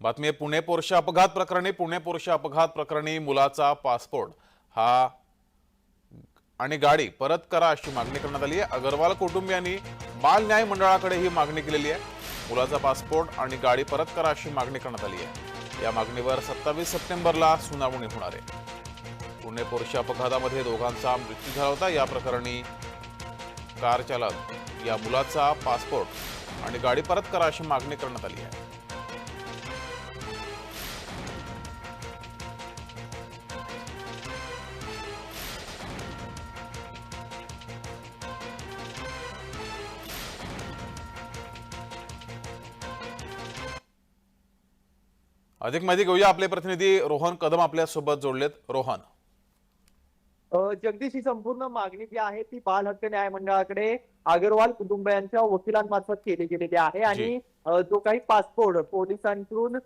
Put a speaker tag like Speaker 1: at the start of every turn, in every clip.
Speaker 1: बातमी आहे पुणे पोरशा अपघात प्रकरणी पुणे पोरशा अपघात प्रकरणी मुलाचा पासपोर्ट. हा आणि गाडी परत करा अशी मागणी करण्यात आली आहे. अगरवाल कुटुंबियांनी बाल न्याय मंडळाकडे ही मागणी केलेली आहे. मुलाचा पासपोर्ट आणि गाडी परत करा अशी मागणी करण्यात आली आहे. या मागणीवर सत्तावीस सप्टेंबरला सुनावणी होणार आहे. पुणे पोरशा अपघातामध्ये दोघांचा मृत्यू झाला होता. या प्रकरणी कार चालक या मुलाचा पासपोर्ट आणि गाडी परत करा अशी मागणी करण्यात आली आहे. अधिक माहिती घेऊया आपले प्रतिनिधी रोहन कदम आपल्यासोबत जोडलेत. रोहन.
Speaker 2: जगदीश ही संपूर्ण मागणी जी आहे ती बाल हक्क न्याय मंडळाकडे अग्रवाल कुटुंबियांच्या वकिलांमार्फत केली गेलेली आहे. आणि जो. काही पासपोर्ट पोलिसांकडून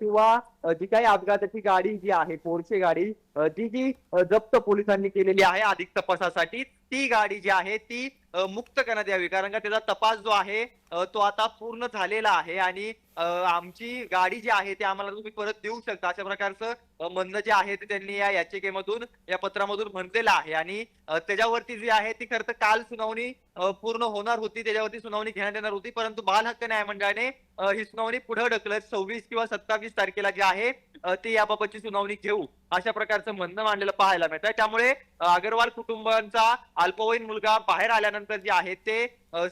Speaker 2: किंवा जी काही अपघाताची गाडी जी आहे पोरची गाडी जी जी जप्त पोलिसांनी केलेली आहे अधिक तपासासाठी ती गाडी जी आहे ती मुक्त करण्यात यावी. कारण का त्याचा तपास जो आहे तो आता पूर्ण झालेला आहे आणि आमची गाडी जी आहे ती आम्हाला तुम्ही परत देऊ शकता. अशा प्रकारचं म्हणणं जे आहे ते त्यांनी या याचिकेमधून या पत्रामधून म्हटलेलं आहे. आणि त्याच्यावरती जी आहे ती खरं तर काल सुनावणी पूर्ण होणार होती. त्याच्यावरती सुनावणी घेण्यात येणार होती. परंतु बाल हक्क मंडळाने ही सुनावणी पुढे ढकलत सव्वीस किंवा सत्तावीस तारखेला जी आहे ती याबाबतची सुनावणी घेऊ अशा प्रकारचं म्हणणं मांडलेलं पाहायला मिळतं त्यामुळे अगरवाल कुटुंबांचा अल्पवयीन मुलगा बाहेर आल्यानंतर जे आहे ते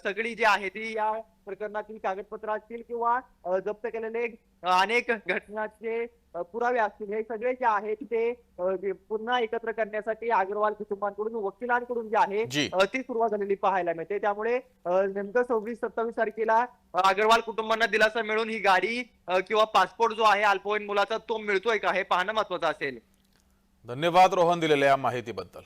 Speaker 2: सगळी जी आहे ती या प्रकरणातील कागदपत्र असतील किंवा जप्त केलेले अनेक घटनाचे पुरावे असतील हे सगळे जे आहेत ते पुन्हा एकत्र करण्यासाठी अग्रवाल कुटुंबांकडून वकिलांकडून जे आहे ती सुरुवात झालेली पाहायला मिळते. त्यामुळे नेमकं सव्वीस सत्तावीस तारखेला अग्रवाल कुटुंबांना दिलासा मिळून ही गाडी किंवा पासपोर्ट जो आहे अल्पवयीन मुलाचा तो मिळतोय का? हे पाहणं महत्वाचं असेल.
Speaker 1: धन्यवाद रोहन दिलेल्या या माहितीबद्दल.